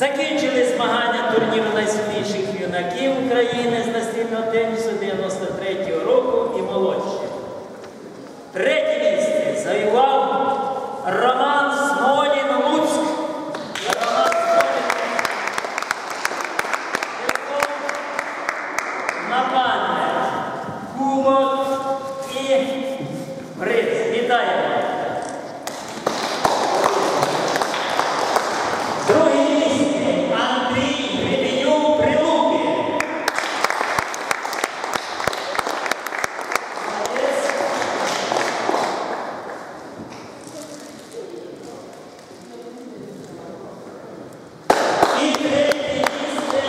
Закінчили змагання турніру найсильніших юнаків України з настільного тенісу 93-го року і молодші. Третє місце завоював Роман Смолін Луцьк. Роман. На пам'ять кубок і приз. Вітаємо! Друге місце Андрій Гребенюк Прилуки. Молодець. І третє місце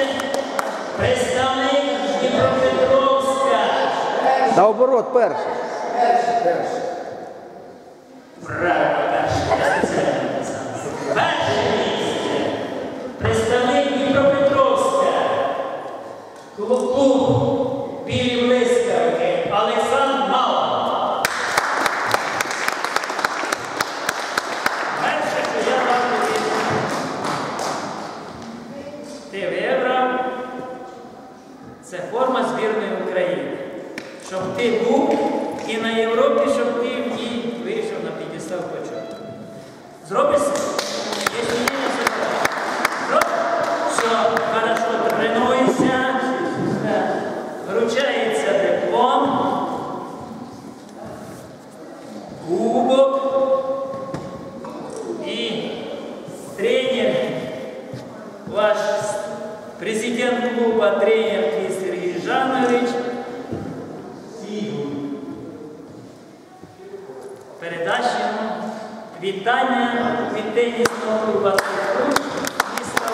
представник Дніпропетровська. Наоборот. Правильно, перше. Я спеціально. Перше місце. Представник Дніпропетровська. Клуб Білі. Олександр Мало. Перше, що я вам. Ти вибрав. Це форма збірної України. Щоб ти був і на Європі, щоб ти в ній вийшов на підістав початку. Зробиш це? Що? Хорошо тренуйся, е, вручається диплом, кубок. І тренер, ваш президент клуба, тренер Сергій Жанович, передасть йому вітання від тенісного клуба «Сокруг» міста.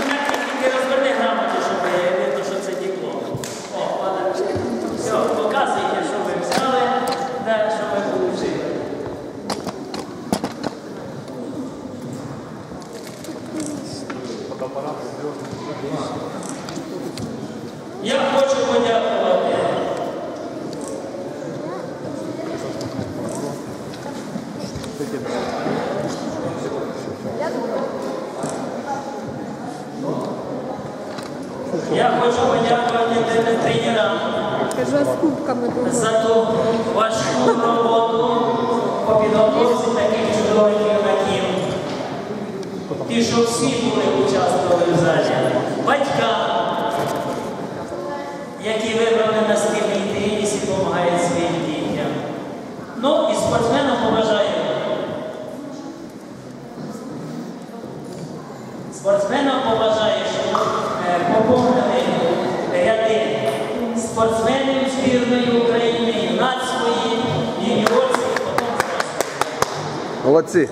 Однак тільки розверни грамоту, щоб видно, що це диплом. О, ладно. Все, показуйте, що ви взяли, що ви отримали. Я хочу подякувати Я хочу подякувати тренерам за ту важку роботу по підготовці таких чудових юнаків. Ті, що всі були участвували в залі. Батькам, які вибрали на спільний теніс і допомагають е, поповнили ряди спортсменів збірної України, юнацької, юніорської, потім Молодці.